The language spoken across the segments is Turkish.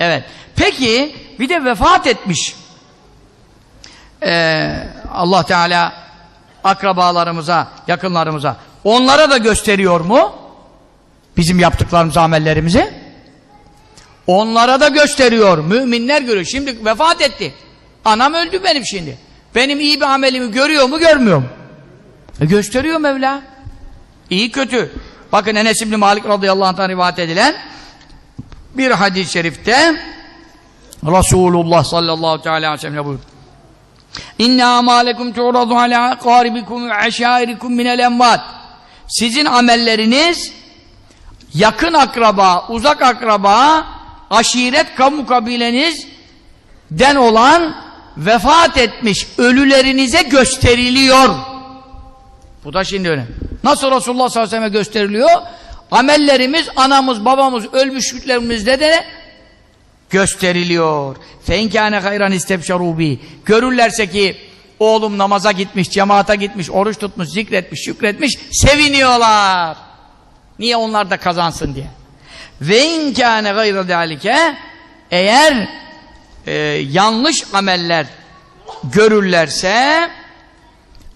Evet. Peki bir de vefat etmiş. Ee, Allah Teala akrabalarımıza, yakınlarımıza onlara da gösteriyor mu? Bizim yaptıklarımız, amellerimizi. Onlara da gösteriyor. Müminler görüyor. Şimdi vefat etti. Anam öldü benim şimdi. Benim iyi bir amelimi görüyor mu, görmüyor mu? E gösteriyor Mevla. İyi kötü. Bakın Enes İbni Malik radıyallahu anh'tan rivayet edilen bir hadis-i şerifte Resulullah sallallahu aleyhi ve sellem buyurdu. İnne amalekum tu'radu ala qaribikum ve aşairikum minel envat. Sizin amelleriniz yakın akraba, uzak akraba, aşiret kamu kabileniz den olan vefat etmiş ölülerinize gösteriliyor. Bu da şimdi öyle. Nasıl Resulullah sallallahu aleyhi ve sellem gösteriliyor? Amellerimiz, anamız, babamız, ölmüşlüklerimizde de gösteriliyor. Feinkâne hayran istebşarû Görürlerse ki oğlum namaza gitmiş, cemaata gitmiş, oruç tutmuş, zikretmiş, şükretmiş, seviniyorlar. Niye onlar da kazansın diye. Ve inkâne gayra dâlike eğer e, yanlış ameller görürlerse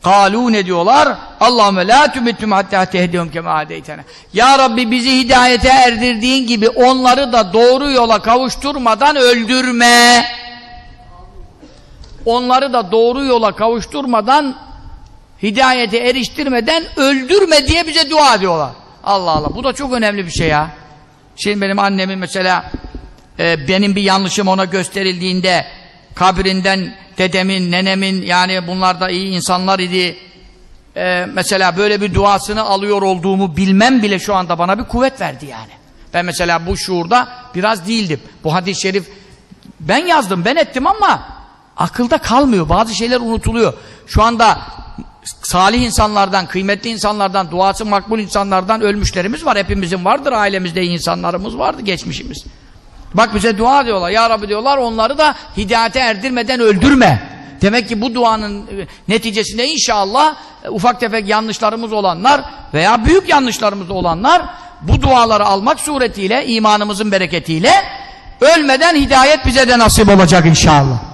Kalu ne diyorlar? Allahümme la tümittum hatta tehdihum kema hadeytene. Ya Rabbi bizi hidayete erdirdiğin gibi onları da doğru yola kavuşturmadan öldürme. Onları da doğru yola kavuşturmadan hidayete eriştirmeden öldürme diye bize dua ediyorlar. Allah Allah. Bu da çok önemli bir şey ya. Şimdi benim annemin mesela e, benim bir yanlışım ona gösterildiğinde kabrinden dedemin, nenemin yani bunlar da iyi insanlar idi. Ee, mesela böyle bir duasını alıyor olduğumu bilmem bile şu anda bana bir kuvvet verdi yani. Ben mesela bu şuurda biraz değildim. Bu hadis-i şerif ben yazdım, ben ettim ama akılda kalmıyor. Bazı şeyler unutuluyor. Şu anda salih insanlardan, kıymetli insanlardan, duası makbul insanlardan ölmüşlerimiz var. Hepimizin vardır, ailemizde insanlarımız vardı, geçmişimiz. Bak bize dua diyorlar. Ya Rabbi diyorlar onları da hidayete erdirmeden öldürme. Demek ki bu duanın e, neticesinde inşallah e, ufak tefek yanlışlarımız olanlar veya büyük yanlışlarımız olanlar bu duaları almak suretiyle imanımızın bereketiyle ölmeden hidayet bize de nasip olacak inşallah.